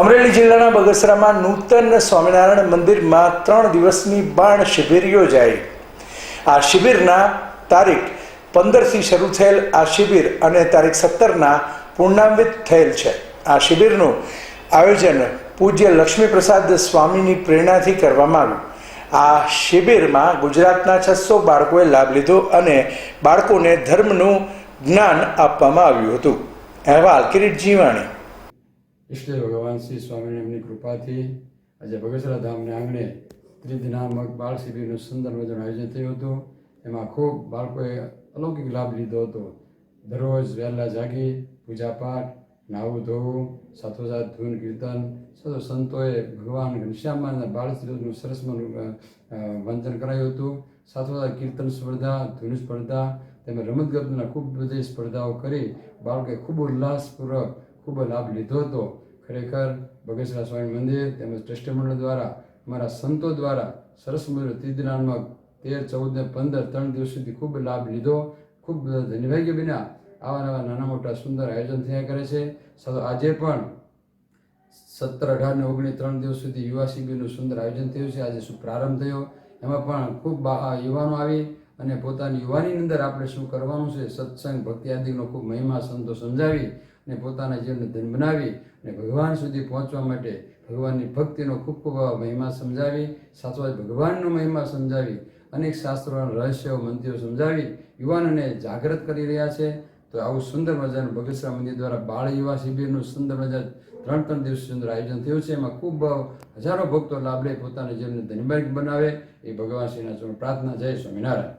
અમરેલી જિલ્લાના બગસરામાં નૂતન સ્વામિનારાયણ મંદિરમાં ત્રણ દિવસની બાણ શિબિર યોજાઈ. આ શિબિરના તારીખ પંદરથી શરૂ થયેલ આ શિબિર અને તારીખ સત્તરના પૂર્ણાંવિત થયેલ છે. આ શિબિરનું આયોજન પૂજ્ય લક્ષ્મીપ્રસાદ સ્વામીની પ્રેરણાથી કરવામાં આવ્યું. આ શિબિરમાં ગુજરાતના છસો બાળકોએ લાભ લીધો અને બાળકોને ધર્મનું જ્ઞાન આપવામાં આવ્યું હતું. અહેવાલ કિરીટ જીવાણી ઈષ્ટદેવ ભગવાન શ્રી એમની કૃપાથી આજે બગસરા ધામને આંગણે ત્રિદિનામક બાળ શિબિરનું સુંદર મજાનું આયોજન થયું હતું। એમાં ખૂબ બાળકોએ અલૌકિક લાભ લીધો હતો। દરરોજ વહેલા જાગી, પૂજાપાઠ, નાહવું ધોવું, સાથોસાથ ધૂન કીર્તન, સૌ સંતોએ ભગવાન ઘનશ્યામના બાળ શિબિરનું સરસ વંચન કરાયું હતું। સાથોસાથ કીર્તન સ્પર્ધા, ધૂન સ્પર્ધા, તેમજ રમતગમતના ખૂબ બધી સ્પર્ધાઓ કરી બાળકોએ ખૂબ ઉલ્લાસપૂર્વક ખૂબ લાભ લીધો હતો. ખરેખર બગસરા સ્વામી મંદિર તેમજ ટ્રસ્ટી મંડળ દ્વારા અમારા સંતો દ્વારા સરસ મજાનું તીર્થદાનમાં તેર, ચૌદ ને પંદર ત્રણ દિવસ સુધી ખૂબ લાભ લીધો. ખૂબ ધન્યભાગ્ય વિના આવા નવા નાના મોટા સુંદર આયોજન થયા કરે છે. સાથે આજે પણ સત્તર, અઢાર ને ઓગણીસ ત્રણ દિવસ સુધી યુવા શિબિરનું સુંદર આયોજન થયું છે. આજે શું પ્રારંભ થયો. એમાં પણ ખૂબ યુવાનો આવી અને પોતાની યુવાની અંદર આપણે શું કરવાનું છે? સત્સંગ, ભક્તિ આદિનો ખૂબ મહિમા, સંતો સમજાવી અને પોતાના જીવનને ધન બનાવી અને ભગવાન સુધી પહોંચવા માટે ભગવાનની ભક્તિનો ખૂબ ખૂબ મહિમા સમજાવી સાથોસાથ ભગવાનનો મહિમા સમજાવી, અનેક શાસ્ત્રોના રહસ્યો મંત્રીઓ સમજાવી, યુવાનોને જાગૃત કરી રહ્યા છે. તો આવું સુંદર મજાનું બગસરા મંદિર દ્વારા બાળ યુવા શિબિરનું સુંદર મજા ત્રણ ત્રણ દિવસ સુંદર આયોજન થયું છે. એમાં ખૂબ હજારો ભક્તો લાભ લે પોતાના જીવનને ધન્યવાદ બનાવે. એ ભગવાન શ્રીના પ્રાર્થના, જય સ્વામિનારાયણ.